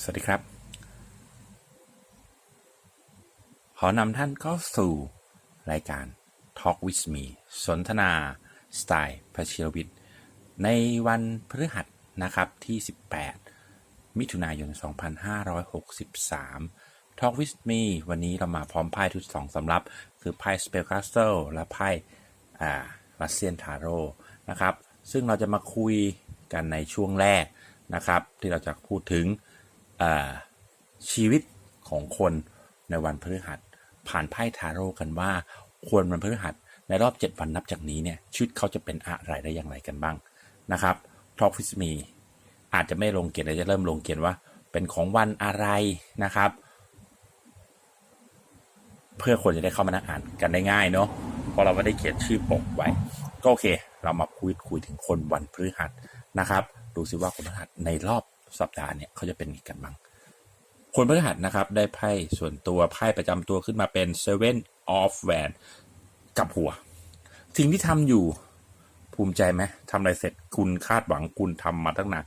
สวัสดีครับ ขอนำท่านเข้าสู่รายการ Talk with me สนทนา สไตล์พชิรวิทย์ ในวันพฤหัสนะครับที่ 18 มิถุนายน 2563 Talk with me วันนี้เรามาพร้อมไพ่ทุกสองสำรับ คือไพ่ Spellcaster และไพ่อ่า Russian Tarot นะครับ ซึ่งเราจะมาคุยกันในช่วงแรกนะครับ ที่เราจะพูดถึง ชีวิตของคนในวันพฤหัส ผ่านไพ่ทาโร่กันว่าควรวันพฤหัสในรอบ 7 วันนับจากนี้เนี่ยชีวิตเขาจะเป็นอะไรได้อย่างไรกันบ้างนะครับทอ k ฟิสมีอาจจะไม่ลงเกียรติจะเริ่มลงเกียรติว่า เป็นของวันอะไรนะครับ เพื่อคนจะได้เข้ามานั่งอ่านกันได้ง่ายเนาะเพราะเราไม่ได้เขียนชื่อปกไว้ก็โอเค เรามาคุยคุยถึงคนวันพฤหัสนะครับ ดูซิว่าคนพฤหัสในรอบ สัปดาห์เนี่ยเขาจะเป็นกันบ้างคนพฤหัสนะครับได้ไพ่ส่วนตัวไพ่ประจำตัวขึ้นมาเป็น Seven of w a n กับหัวสิ่งที่ทำอยู่ภูมิใจไหมทำอะไรเสร็จคุณคาดหวังคุณทำมาตั้งนาน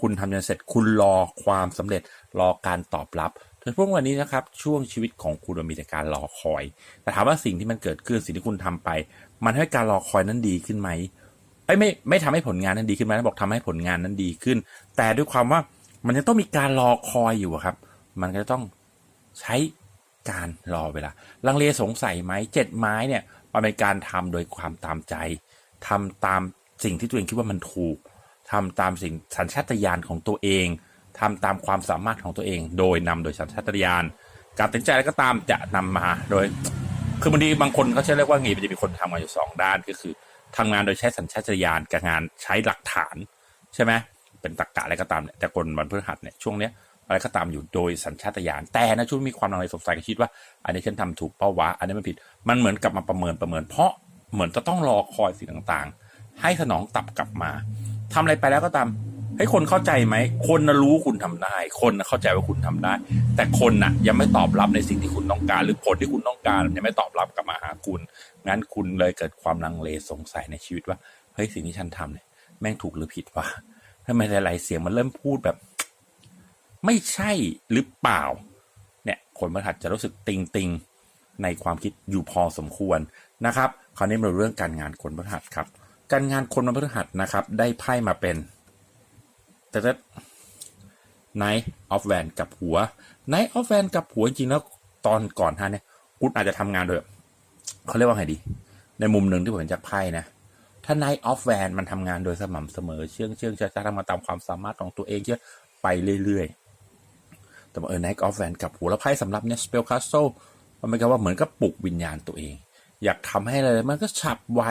คุณทำจนเสร็จคุณรอความสำเร็จรอการตอบรับโดยพวกวันนี้นะครับช่วงชีวิตของคุณมันมีแต่การรอคอย แต่ถามว่าสิ่งที่มันเกิดขึ้นสิ่งที่คุณทำไป มันให้การรอคอยนั้นดีขึ้นไหม อ้ไม่ไม่ทำให้ผลงานนั้นดีขึ้นไหมบอกทำให้ผลงานนั้นดีขึ้น แต่ด้วยความว่ามันยังต้องมีการรอคอยอยู่ครับ มันก็จะต้องใช้การรอเวลา ลังเลสงสัยไหมเจ็ดไม้เนี่ยมันเป็นการทำโดยความตามใจทำตามสิ่งที่ตัวเองคิดว่ามันถูกทำตามสิ่งสัญชาตญาณของตัวเองทำตามความสามารถของตัวเอง โดยนำโดยสัญชาตญาณการตัดสินใจอะไรก็ตามจะนำมาโดย คือบางทีบางคนเขาจะเรียกว่าไงมันจะมีคนทำงาอยู่สองด้านก็คือ ทำงานโดยใช้สัญชาตญาณกับงานใช้หลักฐานใช่ไหมเป็นตรรกะอะไรก็ตามเนี่ยแต่คนวันพฤหัสเนี่ยช่วงเนี้ยอะไรก็ตามอยู่โดยสัญชาตญาณแต่นะช่วงมีความลังเลสงสัยก็คิดว่า อันนี้ฉันทำถูกเป้าวะอันนี้มันผิด มันเหมือนกลับมาประเมินประเมิน เพราะเหมือนจะต้องรอคอยสิ่งต่างๆ ให้สนองตับกลับมาทำอะไรไปแล้วก็ตามให้คนเข้าใจไหม คนนะรู้คุณทำได้ คนนะเข้าใจว่าคุณทำได้ แต่คนน่ะยังไม่ตอบรับในสิ่งที่คุณต้องการ หรือผลที่คุณต้องการยังไม่ตอบรับกลับมาหาคุณ งั้นคุณเลยเกิดความลังเลสงสัยในชีวิตว่าเฮ้ยสิ่งที่ฉันทำเนี่ยแม่งถูกหรือผิดวะทำไมหลายๆเสียงมันเริ่มพูดแบบ ไม่ใช่หรือเปล่า เนี่ยคนพฤหัสจะรู้สึกติงติงในความคิดอยู่พอสมควรนะครับคราวนี้มาเรื่องการงานคนพฤหัสครับ การงานคนวันพฤหัสนะครับ ได้ไพ่มาเป็นแต่ถ้า Night of Van กับหัว Night of Van กับหัวจริงๆแล้วตอนก่อนท่านเนี่ยคุณอาจจะทำงานโดย เขาเรียกว่าไงดี ในมุมหนึ่งที่ผมเห็นจากไพ่นะถ้า Night of Van มันทำงานโดยสม่ำเสมอ เชื่องเชื่องช้าๆทำมาตามความสามารถของตัวเองเชื่อไปเรื่อยๆ แต่เออ Night of Van กับหัวแล้วไพ่สำหรับเนี่ย Spell Castle มันเป็นกับว่าเหมือนกับปลุกวิญญาณตัวเอง อยากทำให้อะไรมันก็ฉับไว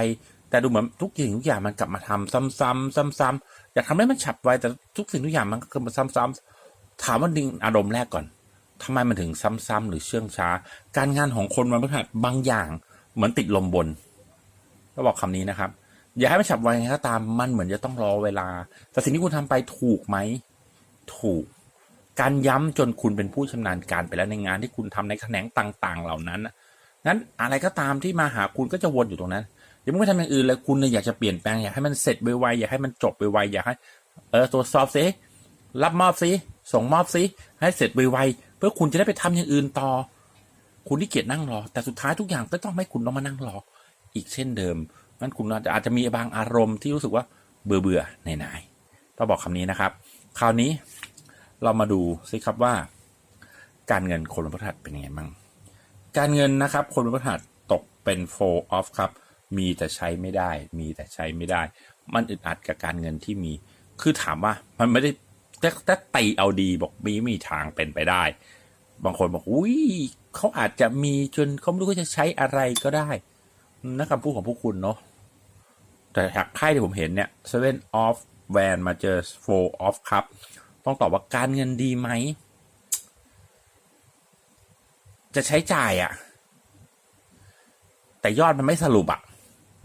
แต่ดูเหมือนทุกสิ่งทุกอย่างมันกลับมาทำซ้ำๆซ้ำๆอยากทำให้มันฉับไวแต่ทุกสิ่งทุกอย่างมันก็กลับมาซ้ำๆถามว่าดึงอารมณ์แรกก่อนทำไมมันถึงซ้ำๆหรือเชื่องช้า การงานของคนมันพฤหัสบางอย่าง เหมือนติดลมบนก็บอกคำนี้นะครับ อย่าให้มันฉับไวก็ตามมันเหมือนจะต้องรอเวลา แต่สิ่งที่คุณทำไปถูกไหม ถูก การย้ำจนคุณเป็นผู้ชำนาญการไปแล้วในงานที่คุณทำในแขนงต่าง ๆ เหล่านั้นนั้นอะไรก็ตามที่มาหาคุณก็จะวนอยู่ตรงนั้นอย่าไม่ทำอย่างอื่นเลยคุณเนี่ยอยากจะเปลี่ยนแปลงอยากให้มันเสร็จไวๆอยากให้มันจบไวๆอยากให้เออตรวจสอบสิรับมอบสิส่งมอบสิให้เสร็จไวๆเพื่อคุณจะได้ไปทำอย่างอื่นต่อ คุณที่เกียจนั่งรอ แต่สุดท้ายทุกอย่างก็ต้องให้คุณต้องมานั่งรอ อีกเช่นเดิมงั้นคุณอาจจะอาจจะมีบางอารมณ์ที่รู้สึกว่าเบื่อเบื่อๆหน่ายๆต้องบอกคำนี้นะครับ คราวนี้เรามาดูสิครับว่า การเงินคนวันพฤหัสเป็นยังไงบ้างการเงินนะครับ คนวันพฤหัสตกเป็น four of ครับ มีแต่ใช้ไม่ได้ มีแต่ใช้ไม่ได้ มันอึดอัดกับการเงินที่มี คือถามว่ามันไม่ได้แต่แต่ตีเอาดีบอกมีมีทางเป็นไปได้ บางคนบอกอุ้ย เขาอาจจะมีจนเขาไม่รู้ว่าจะใช้อะไรก็ได้นั่นคำพูดของพวกคุณเนาะแต่จากไพ่ที่ผมเห็นเนี่ย seven of van มาเจอ four of ครับต้องตอบว่าการเงินดีไหม จะใช้จ่ายอะ่ะ แต่ยอดมันไม่สรุปอะ่ะ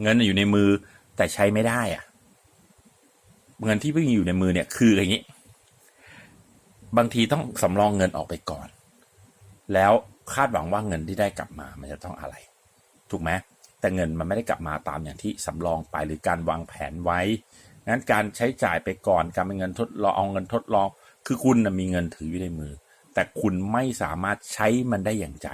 เงินอยู่ในมือแต่ใช้ไม่ได้อะ่ะ เงินที่เพิ่งอยู่ในมือเนี่ยคืออย่างนี้ บางทีต้องสำรองเงินออกไปก่อน แล้ว คาดหวังว่าเงินที่ได้กลับมามันจะต้องอะไร ถูกไหมแต่เงินมันไม่ได้กลับมาตามอย่างที่สำรองไปหรือการวางแผนไว้งั้นการใช้จ่ายไปก่อนการเป็นเงินทดลองเอาเงินทดลอง คือคุณนะมีเงินถืออยู่ในมือ แต่คุณไม่สามารถใช้มันได้อย่างใจ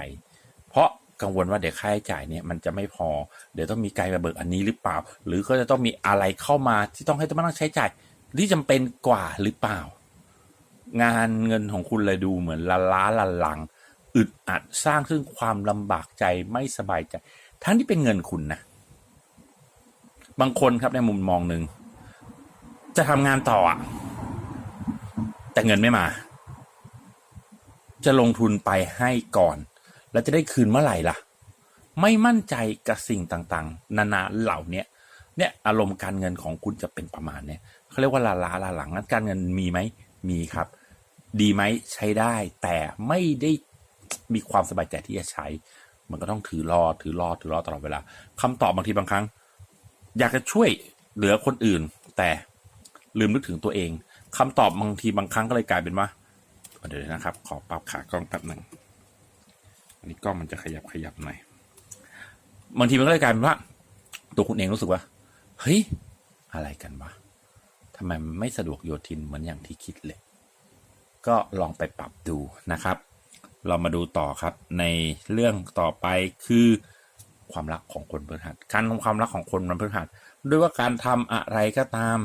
เพราะกังวลว่าเดี๋ยวค่าใช้จ่ายเนี่ยมันจะไม่พอ เดี๋ยวต้องมีการเบิดอันนี้หรือเปล่า หรือก็จะต้องมีอะไรเข้ามาที่ต้องให้ต้องมานั่งใช้จ่ายที่จำเป็นกว่าหรือเปล่า งานเงินของคุณเลยดูเหมือนละล้าละลัง อึดอัดสร้างซึ่งความลำบากใจไม่สบายใจ ทั้งที่เป็นเงินคุณนะ บางคนครับในมุมมองหนึ่งจะทำงานต่ออะแต่เงินไม่มา จะลงทุนไปให้ก่อน แล้วจะได้คืนเมื่อไหร่ล่ะ ไม่มั่นใจกับสิ่งต่างๆ นานาเหล่านี้เนี่ยอารมณ์การเงินของคุณจะเป็นประมาณเนี้ยเขาเรียกว่าลาลาลาหลังนั้นการเงินมีไหมมีครับ ดีไหมใช้ได้ แต่ไม่ได้ มีความสบายใจที่จะใช้ มันก็ต้องถือรอถือรอถือรอตลอดเวลาคำตอบบางทีบางครั้ง อยากจะช่วยเหลือคนอื่น แต่ลืมนึกถึงตัวเองคำตอบบางทีบางครั้งก็เลยกลายเป็นว่าเดี๋ยวนะครับ ขอปรับขากล้องแป๊บหนึ่งอันนี้กล้องมันจะขยับขยับหน่อยบางทีมันก็เลยกลายเป็นว่า ตัวคุณเองรู้สึกว่าเฮ้ยอะไรกันวะทำไมไม่สะดวกโยทินเหมือนอย่างที่คิดเลย ก็ลองไปปรับดูนะครับ เรามาดูต่อครับในเรื่องต่อไปคือความรักของคนพฤหัสการทำความรักของคนมันพฤหัสด้วยว่าการทำอะไรก็ตาม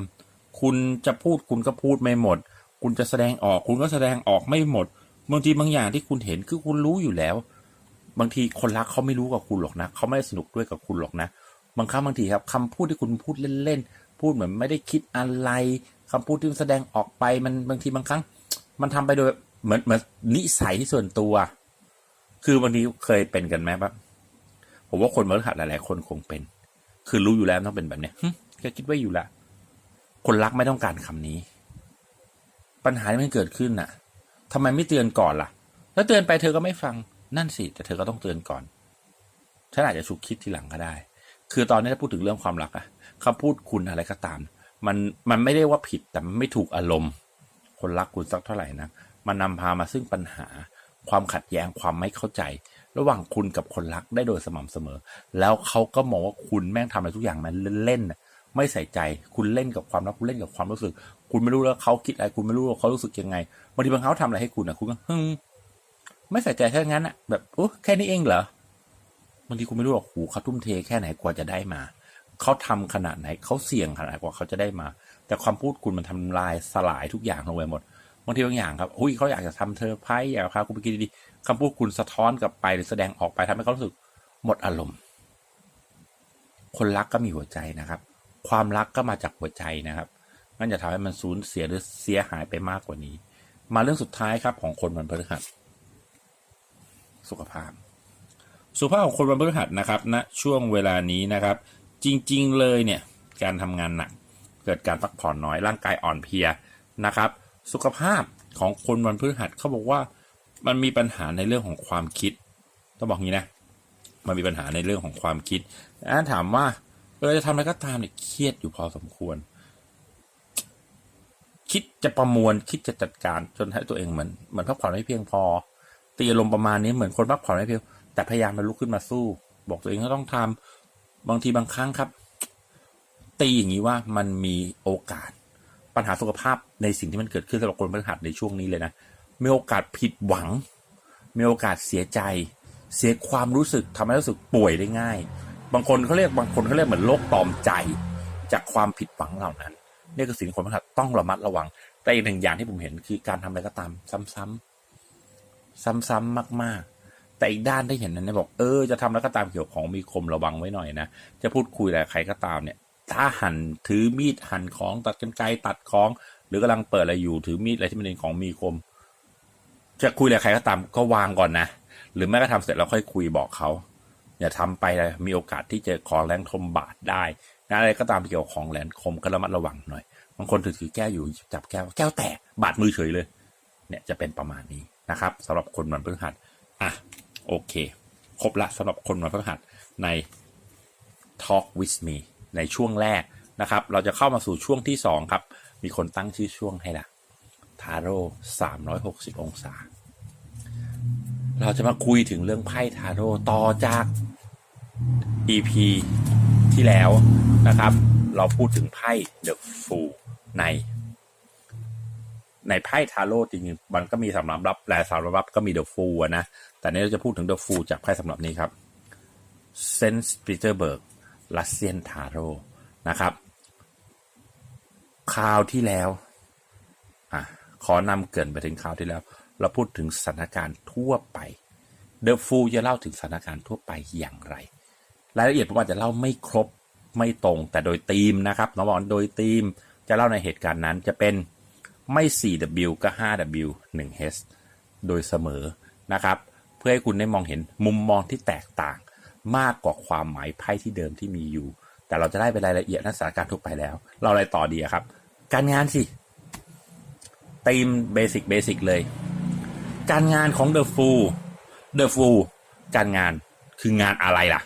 คุณจะพูดคุณก็พูดไม่หมด คุณจะแสดงออกคุณก็แสดงออกไม่หมดบางทีบางอย่างที่คุณเห็นคือคุณรู้อยู่แล้ว บางทีคนรักเขาไม่รู้กับคุณหรอกนะเขาไม่สนุกด้วยกับคุณหรอกนะ บางครั้งบางทีครับคำพูดที่คุณพูดเล่นๆพูดเหมือนไม่ได้คิดอะไรคำพูดที่แสดงออกไปมันบางทีบางครั้ง มันทำไปโดย มือนมือนนิสัยที่ส่วนตัว คือบางทีเคยเป็นกันไหมแบบผมว่าคนมรหัสหลาย ๆ คนคงเป็น คือรู้อยู่แล้วต้องเป็นแบบเนี้ยก็คิดไว้อยู่ละ คนรักไม่ต้องการคำนี้ ปัญหาที่มันเกิดขึ้นน่ะทำไมไม่เตือนก่อนล่ะ แล้วเตือนไปเธอก็ไม่ฟัง นั่นสิ แต่เธอก็ต้องเตือนก่อน ฉันอาจจะฉุกคิดทีหลังก็ได้ คือตอนนี้ถ้าพูดถึงเรื่องความรักอะคำพูดคุณอะไรก็ตาม มันมันไม่ได้ว่าผิดแต่มันไม่ถูกอารมณ์ คนรักคุณสักเท่าไหร่นะ มันนำพามาซึ่งปัญหา ความขัดแย้งความไม่เข้าใจ ระหว่างคุณกับคนรักได้โดยสม่ำเสมอ แล้วเขาก็มองว่าคุณแม่งทำอะไรทุกอย่างมันเล่นๆน่ะไม่ใส่ใจคุณเล่นกับความรักคุณเล่นกับความรู้สึก คุณไม่รู้แล้วเขาคิดอะไรคุณไม่รู้ว่าเขารู้สึกยังไงบางทีบางเขาทำอะไรให้คุณอะคุณก็ฮึ่มไม่ใส่ใจแค่นั้นอะ แบบโอ้แค่นี้เองเหรอบางทีคุณไม่รู้หรอกหูเขาทุ่มเทแค่ไหนกว่าจะได้มาเขาทำขนาดไหนเขาเสี่ยงขนาดกว่าเขาจะได้มา แต่ความพูดคุณมันทำลายสลายทุกอย่างลงไปหมด บางทีบางอย่างครับอุ้ยเขาอยากจะทำเธอไพ่อยากพาคุณไปกินดีๆคำพูดคุณสะท้อนกลับไปหรือแสดงออกไปทำให้เขารู้สึกหมดอารมณ์ คนรักก็มีหัวใจนะครับ ความรักก็มาจากหัวใจนะครับมันจะทำให้มันสูญเสียหรือเสียหายไปมากกว่านี้ มาเรื่องสุดท้ายครับของคนวันพฤหัสสุขภาพ สุขภาพของคนวันพฤหัสนะครับณนะช่วงเวลานี้นะครับ จริงๆเลยเนี่ยการทำงานหนัก เกิดการพักผ่อนน้อยร่างกายอ่อนเพลียนะครับ สุขภาพของคนวันพฤหัสเขาบอกว่ามันมีปัญหาในเรื่องของความคิดต้องบอกงี้นะ มันมีปัญหาในเรื่องของความคิดถ้าถามว่าเออจะทำอะไรก็ตามเนี่ยเครียดอยู่พอสมควร คิดจะประมวลคิดจะจัดการจนให้ตัวเองเหมือนเหมือนพักผ่อนไม่เพียงพอตีอารมณ์ประมาณนี้เหมือนคนพักผ่อนไม่เพียงแต่พยายามมาลุกขึ้นมาสู้ บอกตัวเองก็ต้องทำบางทีบางครั้งครับ ตีอย่างนี้ว่ามันมีโอกาส ปัญหาสุขภาพในสิ่งที่มันเกิดขึ้นสำหรับคนพฤหัสในช่วงนี้เลยนะมีโอกาสผิดหวัง มีโอกาสเสียใจ เสียความรู้สึกทำให้รู้สึกป่วยได้ง่าย บางคนเขาเรียกบางคนเขาเรียกเหมือนโรคตอมใจ จากความผิดหวังเหล่านั้นนี่คือสิ่งที่คนพฤหัสต้องระมัดระวัง แต่อีกหนึ่งอย่างที่ผมเห็นคือการทำอะไรก็ตามซ้ำๆซ้ำๆมาก ๆแต่อีกด้านได้เห็นนั้นบอกเออจะทำแล้วก็ตามเกี่ยวของมีคมระวังไว้หน่อยนะ จะพูดคุยอะไรใครก็ตามเนี่ย ถ้าหั่นถือมีดหั่นของตัดกันไกรตัดของ หรือกำลังเปิดอะไรอยู่ถือมีดอะไรที่มันเป็นของมีคม จะคุยอะไรใครก็ตามก็วางก่อนนะ หรือแม้กระทำเสร็จแล้วค่อยคุยบอกเขาอย่าทำไปเลยมีโอกาสที่จะของแรงคมบาดได้งานอะไรก็ตามเกี่ยวกับของแรงคมก็ระมัดระวังหน่อยบางคนถือถือแก้วอยู่จับแก้วแก้วแตกบาดมือเฉยเลย เนี่ยจะเป็นประมาณนี้นะครับสำหรับคนวันพฤหัสอะโอเค ครบละสำหรับคนวันพฤหัสใน Talk with me ในช่วงแรกนะครับ เราจะเข้ามาสู่ช่วงที่สองครับ มีคนตั้งชื่อช่วงให้ละทาโร่สามร้อยหกสิบองศา เราจะมาคุยถึงเรื่องไพ่ทาโร่ต่อจาก EP ที่แล้วนะครับ เราพูดถึงไพ่ The Fool ใน ในไพ่ทาโร่จริงๆมันก็มีสำรับรับและสำรับรับก็มีเดอะฟูลนะ แต่นี้เราจะพูดถึงเดอะฟูลจากไพ่สำหรับนี้ครับเซนต์ปีเตอร์เบิร์ก รัสเซียนทาโร่นะครับคราวที่แล้วอะขอนำเกินไปถึงคราวที่แล้ว เราพูดถึงสถานการณ์ทั่วไปเดอะฟูจะเล่าถึงสถานการณ์ทั่วไปอย่างไร รายละเอียดผมอาจจะเล่าไม่ครบไม่ตรงแต่โดยธีมนะครับน้องบอกโดยธีมจะเล่าในเหตุการณ์นั้นจะเป็นไม่ 4W ก็ 5W 1H โดยเสมอนะครับ เพื่อให้คุณได้มองเห็นมุมมองที่แตกต่าง มากกว่าความหมายไพ่ที่เดิมที่มีอยู่ แต่เราจะได้เป็นรายละเอียดในสถานการณ์ทั่วไปแล้ว เราอะไรต่อดีครับ การงานสิธีมเบสิกเบสิกเลย การงานของ The Fool The Fool การงานคืองานอะไรล่ะ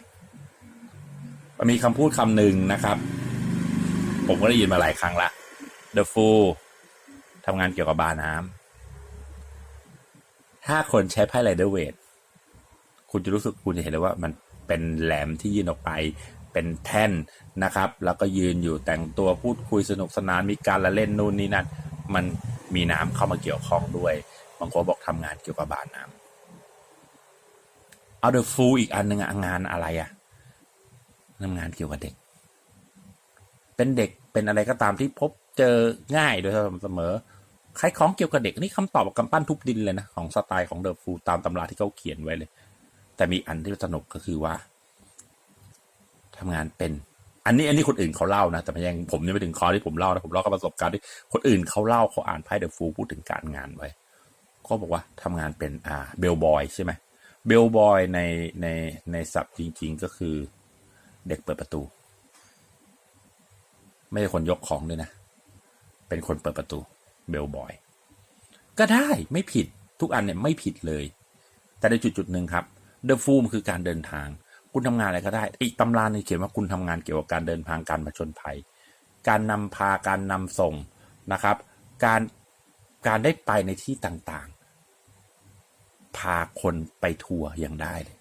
มันมีคำพูดคำหนึ่งนะครับ ผมก็ได้ยินมาหลายครั้งละ The Fool ทำงานเกี่ยวกับบาน้ำถ้าคนใช้ไพ่ไรเดอร์เวทคุณจะรู้สึกคุณจะเห็นเลยว่ามัน เป็นแหลมที่ยื่นออกไปเป็นแท่นนะครับ แล้วก็ยืนอยู่แต่งตัวพูดคุยสนุกสนานมีการละเล่นนู่นนี่นั่นมันมีน้ำเข้ามาเกี่ยวข้องด้วยบางคนบอกทำงานเกี่ยวกับบาดน้ำเอาเดอะฟูอีกอันหนึ่งงานอะไรอะทำงานเกี่ยวกับเด็ก เป็นเด็กเป็นอะไรก็ตามที่พบเจอง่ายโดยเสมอขายของเกี่ยวกับเด็กนี่คำตอบกับกำปั้นทุบดินเลยนะ ของสไตล์ของเดอะฟูตามตำราที่เขาเขียนไว้เลย แต่มีอันที่สนุกก็คือว่าทำงานเป็น อันนี้อันนี้คนอื่นเขาเล่านะแต่ยังผมยังไม่ถึงคอที่ผมเล่านะผมเล่ากับประสบการณ์ที่คนอื่นเขาเล่าเขาอ่านไพ่เดอะฟูพูดถึงการงานไว้ก็บอกว่าทำงานเป็นอ่าเบลบอยใช่ไหมเบลบอยในในในศัพท์จริง ๆ ก็คือเด็กเปิดประตู ไม่ใช่คนยกของด้วยนะ เป็นคนเปิดประตูเบลบอยก็ได้ไม่ผิดทุกอันเนี่ยไม่ผิดเลย แต่ในจุดจุดหนึ่งครับ เดอะฟูมคือการเดินทาง คุณทำงานอะไรก็ได้ อีกตำราหนึงเขียนว่าคุณทำงานเกี่ยวกับการเดินทางการผจญภัย การนำพาการนำส่งนะครับ การการได้ไปในที่ต่างๆ พาคนไปทัวร์ยังได้เลย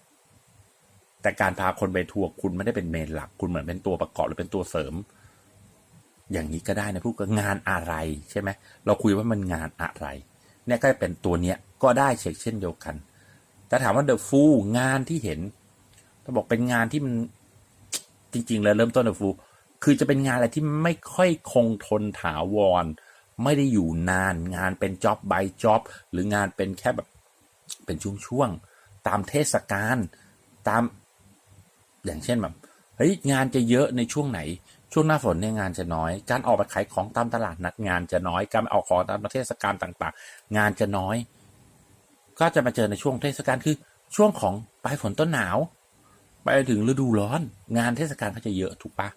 แต่การพาคนไปทัวร์คุณไม่ได้เป็นเมนหลัก คุณเหมือนเป็นตัวประกอบหรือเป็นตัวเสริม อย่างนี้ก็ได้นะพูดกงานอะไรใช่ไหมเราคุยว่ามันงานอะไรเนี่ยก็เป็นตัวเนี้ยก็ได้เช่นเช่นเดียวกัน แต่ถามว่าเดอะฟูงานที่เห็นต้องบอกเป็นงานที่มันจริงๆเลยเริ่มต้นเดอะฟูคือจะเป็นงานอะไรที่ไม่ค่อยคงทนถาวร ไม่ได้อยู่นานงานเป็นจ็อบบายจ็อบหรืองานเป็นแค่แบบเป็นช่วงๆตามเทศกาลตามอย่างเช่นแบบเฮ้ยงานจะเยอะในช่วงไหน ช่วงหน้าฝนเนี่ยงานจะน้อย การออกไปขายของตามตลาดนัดงานจะน้อย การออกของตามเทศกาลต่าง ๆ งานจะน้อย ก็จะมาเจอในช่วงเทศกาลคือช่วงของปลายฝนต้นหนาว ไปถึงฤดูร้อน งานเทศกาลก็จะเยอะถูกปะ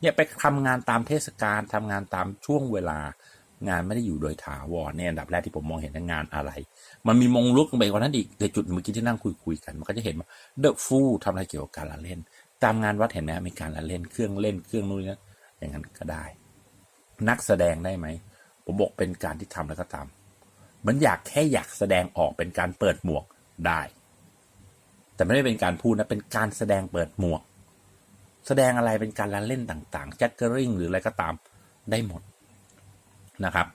เนี่ยไปทำงานตามเทศกาลทำงานตามช่วงเวลางานไม่ได้อยู่โดยถาวรเนี่ยอันดับแรกที่ผมมองเห็นงานอะไร มันมีมงลุกไปกว่านั้นอีกในจุดเมื่อกี้ที่นั่งคุยคุยๆกัน มันก็จะเห็นว่าเดอะฟูทำอะไรเกี่ยวกับการละเล่น ตามงานวัดเห็นไหมมีการละเล่นเครื่องเล่นเครื่องนู่นนี่อย่างนั้นก็ได้ นักแสดงได้ไหมผมบอกเป็นการที่ทำแล้วก็ตาม มันอยากแค่อยากแสดงออกเป็นการเปิดหมวกได้ แต่ไม่ได้เป็นการพูดนะเป็นการแสดงเปิดหมวก แสดงอะไรเป็นการละเล่นต่างๆแจ็คเกอริงหรืออะไรก็ตามได้หมดนะครับ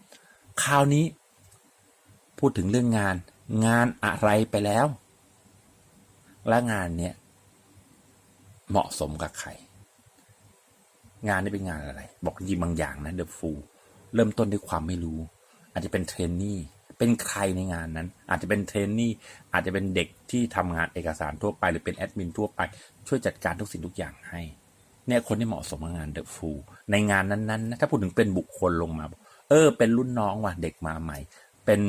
คราวนี้พูดถึงเรื่องงาน งานอะไรไปแล้ว และงานเนี้ยเหมาะสมกับใครงานนี้เป็นงานอะไร บอกจริงบางอย่างนะเดอะฟูเริ่มต้นด้วยความไม่รู้ อาจจะเป็นเทรนนี่ เป็นใครในงานนั้น อาจจะเป็นเทรนนี่อาจจะเป็นเด็กที่ทำงานเอกสารทั่วไปหรือเป็นแอดมินทั่วไป ช่วยจัดการทุกสิ่งทุกอย่างให้ เนี่ยคนที่เหมาะสมกับงานเดอะฟูในงานนั้นๆนะถ้าพูดถึงเป็นบุคคลลงมา เออ เป็นรุ่นน้องว่ะเด็กมาใหม่ เป็น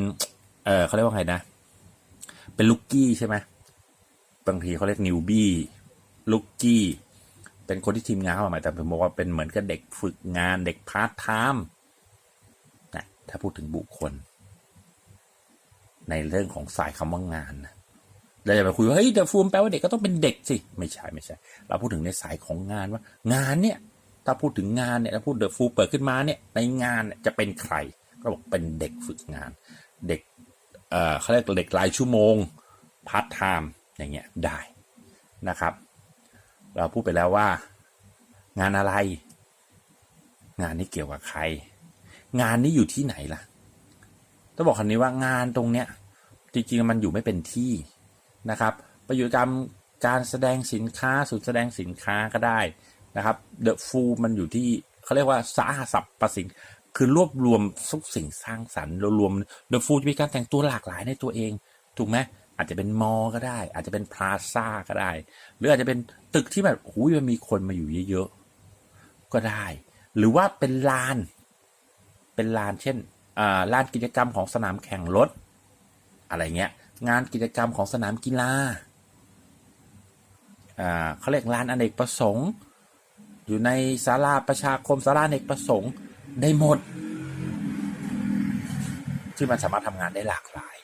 เออเขาเรียกว่าไงนะ เป็นลูกกี้ใช่ไหมบางทีเขาเรียกนิวบี้ลูกกี้เป็นคนที่ทีมงานเข้ามาใหม่แต่ผมบอกว่าเป็นเหมือนกับเด็กฝึกงานเด็กพาร์ทไทม์นะถ้าพูดถึงบุคคล ในเรื่องของสายคำว่างานนะเราจะไปคุยว่าเฮ้ยแต่ฟูมแปลว่าเด็กก็ต้องเป็นเด็กสิไม่ใช่ไม่ใช่ เราพูดถึงในสายของงานว่า งานเนี่ยถ้าพูดถึงงานเนี่ยถ้าพูดเดอะฟูเปิดขึ้นมาเนี่ยในงานเนี่ยจะเป็นใครก็บอกเป็นเด็กฝึกงาน เด็กเอ่อเขาเรียกเด็กรายชั่วโมงพาร์ทไทม์อย่างเงี้ยได้นะครับ เราพูดไปแล้วว่า งานอะไร งานนี้เกี่ยวกับใคร งานนี้อยู่ที่ไหนล่ะ ต้องบอกคำนี้ว่างานตรงเนี้ยจริงๆมันอยู่ไม่เป็นที่นะครับประโยชน์กรรมการแสดงสินค้าศูนย์แสดงสินค้าก็ได้นะครับเดอะฟูมันอยู่ที่เขาเรียกว่าสาสับประสินคือรวบรวมทุกสิ่งสร้างสรรค์รวมเดอะฟูจะมีการแต่งตัวหลากหลายในตัวเอง ถูกไหมอาจจะเป็นมอ ก็ได้ อาจจะเป็นพลาซ่าก็ได้ หรืออาจจะเป็นตึกที่แบบหูยมันมีคนมาอยู่เยอะๆก็ได้ หรือว่าเป็นลาน เป็นลานเช่น ลานกิจกรรมของสนามแข่งรถ อะไรเงี้ย งานกิจกรรมของสนามกีฬาเขาเรียกลานอเนกประสงค์ อยู่ในศาลาประชาคมศาลาอเนกประสงค์ได้หมด ที่มันสามารถทำงานได้หลากหลาย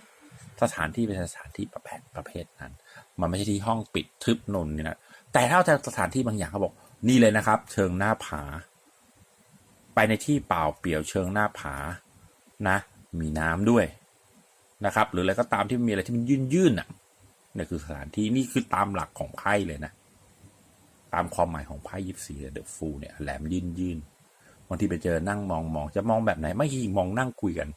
สถานที่เป็นสถานที่ประเภทประเภทนั้น มันไม่ใช่ที่ห้องปิดทึบนนนี่นะแต่ถ้าจะสถานที่บางอย่างเขาบอกนี่เลยนะครับ เชิงหน้าผา ไปในที่เปล่าเปลี่ยวเชิงหน้าผา นะ มีน้ำด้วยนะครับ หรืออะไรก็ตามที่มีอะไรที่มันยื่นยื่นๆอะนี่คือสถานที่นี่คือตามหลักของไพ่เลยนะ ตามความหมายของไพ่ยิปซีเดอะฟูเนี่ยแหลมยื่นยื่นๆบางทีไปเจอนั่งมองมองจะมองแบบไหนไม่ใช่มองนั่งคุยกัน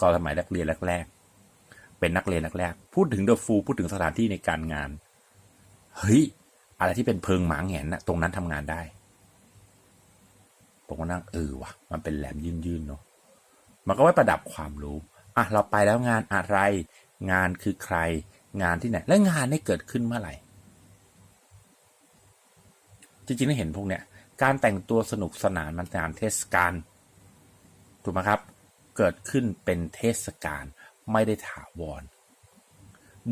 ก็สมัยนักเรียนแรกๆเป็นนักเรียนแรกๆพูดถึงเดอะฟูพูดถึงสถานที่ในการงานเฮ้ยอะไรที่เป็นเพิงหมาแหงนนะตรงนั้นทำงานได้ผมก็นั่งเออว่ะมันเป็นแหลมยื่นๆเนาะ มันก็ไว้ประดับความรู้อะเราไปแล้วงานอะไร งานคือใคร งานที่ไหน และงานได้เกิดขึ้นเมื่อไหร่ จริงๆได้เห็นพวกเนี้ยการแต่งตัวสนุกสนานมันงานเทศกาลถูกไหมครับ เกิดขึ้นเป็นเทศกาลไม่ได้ถาวร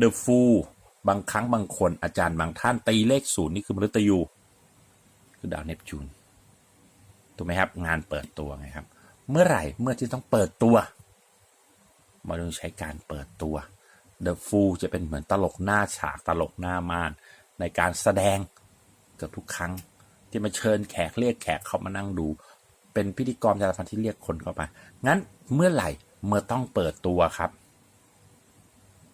The Fool บางครั้งบางคนอาจารย์บางท่านตีเลขศูนย์นี่คือมฤตยู คือดาวเนปจูนถูกไหมครับ งานเปิดตัวไงครับ เมื่อไหร่เมื่อที่ต้องเปิดตัวมาต้องใช้การเปิดตัว The Fool จะเป็นเหมือนตลกหน้าฉากตลกหน้าม่าน ในการแสดงเกือบทุกครั้ง ที่มาเชิญแขกเรียกแขกเข้ามานั่งดู เป็นพิธีกรประชาสัมพันที่เรียกคนเข้าไปงั้นเมื่อไหร่เมื่อต้องเปิดตัวครับ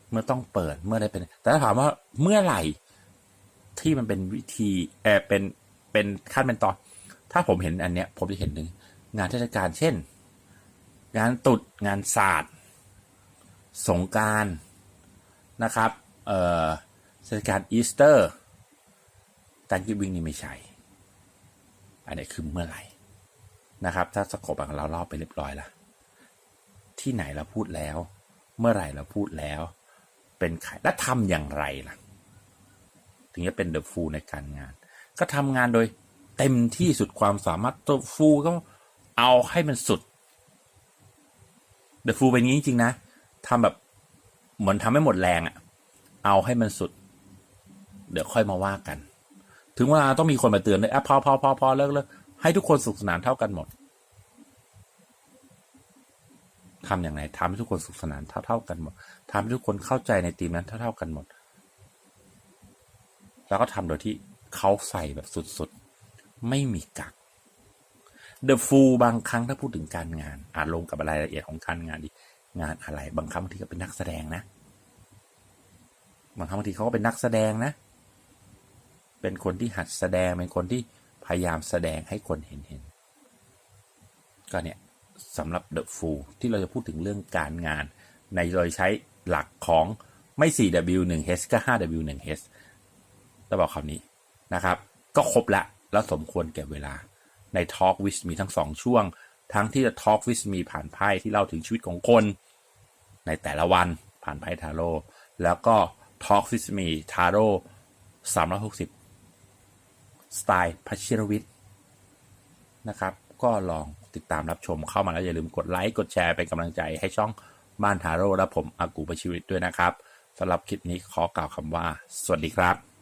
เมื่อต้องเปิดเมื่อได้เป็น แต่ถ้าถามว่าเมื่อไหร่ที่มันเป็นวิธีเออเป็นเป็นขั้นเป็นตอน ถ้าผมเห็นอันเนี้ย ผมจะเห็นหนึ่ง งานเทศกาลเช่น งานตรุษงานศาสตร์สงการนะครับเอ่อเทศกาลอีสเตอร์ตันกิวิงนี่ไม่ใช่ อันนี้คือเมื่อไหร่นะครับ ถ้าสกบของเราเล่าไปเรียบร้อยแล้ว ที่ไหนเราพูดแล้ว เมื่อไหร่เราพูดแล้ว เป็นใครและทำอย่างไรล่ะ ถึงจะเป็นเดอะฟูในการงาน ก็ทำงานโดยเต็มที่สุดความสามารถตัวฟูก็ เอาให้มันสุดเดอะฟูลเป็นงี้จริงๆนะทำแบบเหมือนทำให้หมดแรงอะเอาให้มันสุด เดี๋ยวค่อยมาว่ากัน ถึงเวลาต้องมีคนมาเตือนเลยอะพอพอพอพอเลิกเลิกให้ทุกคนสุขสนานเท่ากันหมดทำอย่างไรทำให้ทุกคนสุขสนานเท่าเท่ากันหมดทำให้ทุกคนเข้าใจในทีมนั้นเท่าเท่ากันหมด แล้วก็ทำโดยที่เขาใส่แบบสุดๆ ไม่มีกัก The Fool บางครั้งถ้าพูดถึงการงาน อาจลงกับรายละเอียดของการงานดีงานอะไร บางครั้งบางทีก็เป็นนักแสดงนะ บางครั้งบางทีเขาก็เป็นนักแสดงนะ เป็นคนที่หัดแสดงเป็นคนที่พยายามแสดงให้คนเห็นเห็นก็เนี่ยสำหรับ The Fool ที่เราจะพูดถึงเรื่องการงาน ในโดยใช้หลักของไม่ 4W1H ก็ 5W1H ต้องบอกคำนี้นะครับ ก็ครบละแล้วสมควรแก่เวลา ใน Talk with มีทั้งสองช่วง ทั้งที่จะ Talk with มีผ่านไพ่ที่เล่าถึงชีวิตของคน ในแต่ละวันผ่านไพ่ทาโร่แล้วก็ Talk with me ทาโร่360 สไตล์พัชิรวิทย์นะครับ ก็ลองติดตามรับชมเข้ามาแล้วอย่าลืมกดไลค์กดแชร์เป็นกำลังใจให้ช่องบ้านทาโร่และผมอากูประชีวิตด้วยนะครับสำหรับคลิปนี้ขอกล่าวคำว่า สวัสดีครับ